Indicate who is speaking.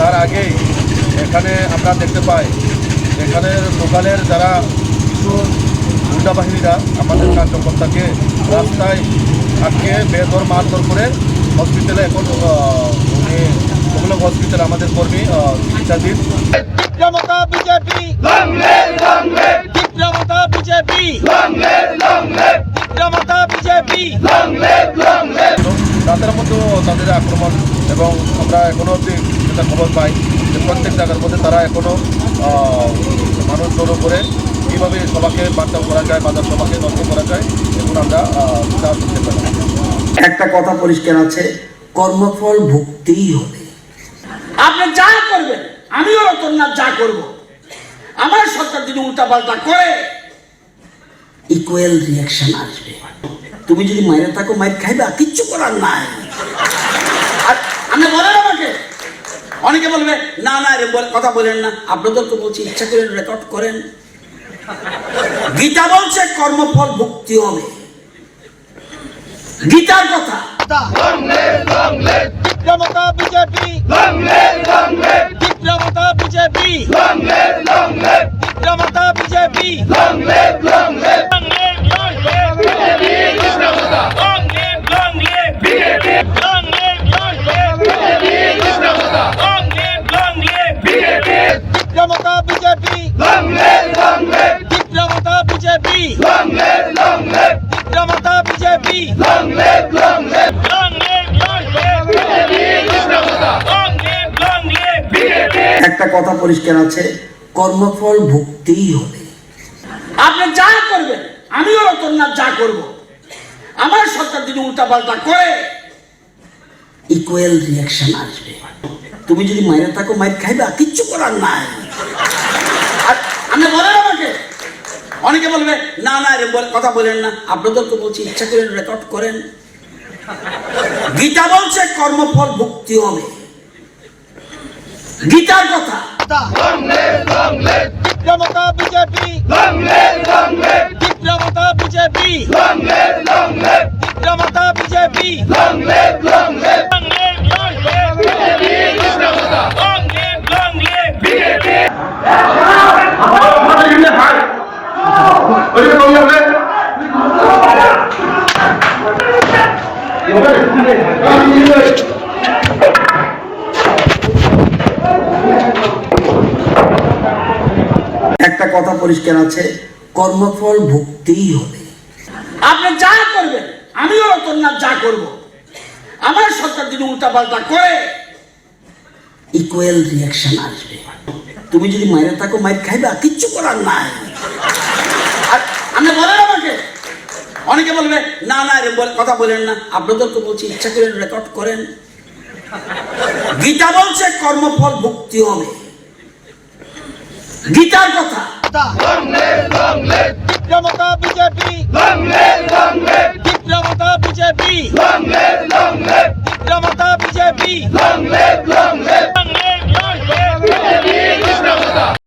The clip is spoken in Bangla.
Speaker 1: তার আগেই এখানে আমরা দেখতে পাই এখানে লোকালের যারা কিছু গুন্ডা বাহিনীরা আমাদের কার্যকর্তাকে রাস্তায় আটকে বেদর মারধর করে হসপিটালে এখন উনি ওগুলো হসপিটালে আমাদের কর্মী চিকিৎসাধীন
Speaker 2: বিজেপি। বিজেপি। বিজেপি।
Speaker 1: তাদের মধ্যেও তাদের আক্রমণ এবং আমরা এখনও অবধি যেটা খবর পাই যে প্রত্যেক জায়গার মধ্যে তারা এখনও মানুষ জড়ো করে কীভাবে সবাকে বার্তা করা যায় বাজার সবাকে নষ্ট করা যায় এখন আমরা আহ, তা শুনতে পেলাম
Speaker 3: একটা কথা পরিষ্কার আছে কর্মফল ভুগতেই হবে।
Speaker 2: আপনি যা করবেন আমিও রতননাথ যা করব। আমার সরকার যদি উল্টাপাল্টা করে
Speaker 3: ইকুয়াল রিয়াকশন আসবে। তুমি যদি মাইরে থাকো মায়ের খাইবা, কিচ্ছু করার নাই।
Speaker 2: অনেকে বলবে, না না রে কথা বলেন না। আপনাদের তো বলছি, ইচ্ছা করে রেকর্ড করেন। গীতা বলছে, কর্মফল ভুক্তি হবে। গীতার কথা।
Speaker 3: একটা কথা পরিষ্কার আছে কর্মফল ভুগতেই হবে।
Speaker 2: আপনি যা করবেন আমিও রতননাথ যা করব। আমার সরকার যদি উল্টাপাল্টা করে
Speaker 3: ইকুয়াল রিয়াকশন আসবে। তুমি যদি মায়েরা থাকো মায়ের খাইবা কিচ্ছু করার নাই।
Speaker 2: আপনি বলেন আমাকে অনেকে বলবে না না এরকম বল- কথা বলেন না। আপনাদের তো বলছি ইচ্ছা করে রেকর্ড করেন। গীতা বলছে কর্মফল ভুক্তি হবে। গীতার কথা। বিজেপি।
Speaker 3: একটা কথা পরিষ্কার আছে কর্মফল ভুগতেই হবে।
Speaker 2: আপনি যা করবেন আমিও রতননাথ যা করব। আমার সরকার যদি উল্টাপাল্টা করে
Speaker 3: ইকুয়াল রিয়াকশন আসবে। তুমি যদি মায়েরা থাকো মায়ের খাইবা কিচ্ছু করার নাই
Speaker 2: আর আপনি বলেন আমাকে অনেকে বলবে না না রে কথা বলেন না। আপনাদের তো বলছি ইচ্ছা করে রেকর্ড করেন। গীতা বলছে কর্মফল ভুক্তি হবে। গীতার কথা। বিজেপি। বিজেপি। বিজেপি।